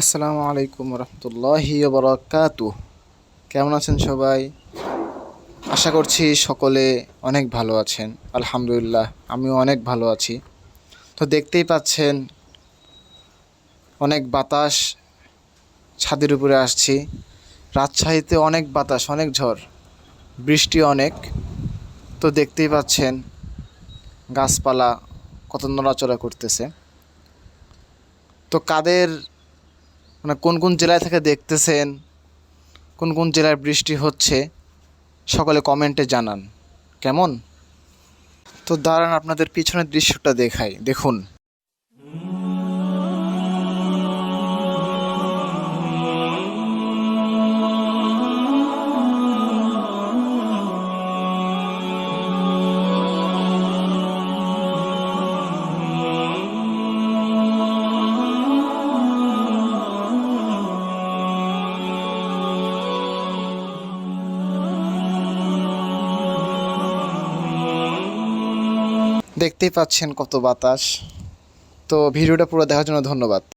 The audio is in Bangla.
আসসালামু আলাইকুম রহমতুল্লাহি বরকাতু। কেমন আছেন সবাই? আশা করছি সকলে অনেক ভালো আছেন। আলহামদুলিল্লাহ, আমিও অনেক ভালো আছি। তো দেখতেই পাচ্ছেন, অনেক বাতাস ছাদের উপরে আসছি। রাজশাহীতে অনেক বাতাস, অনেক ঝড়, বৃষ্টি অনেক। তো দেখতেই পাচ্ছেন গাছপালা কত নড়াচড়া করতেছে। তো কাদের মানে কোন কোন জেলায় থেকে দেখতেছেন, কোন কোন জেলায় বৃষ্টি হচ্ছে, সকলে কমেন্টে জানান। কেমন? তো দাঁড়ান, আপনাদের পিছনের দৃশ্যটা দেখাই, দেখুন। দেখতেই পাচ্ছেন কত বাতাস। তো ভিডিওটা পুরো দেখার জন্য ধন্যবাদ।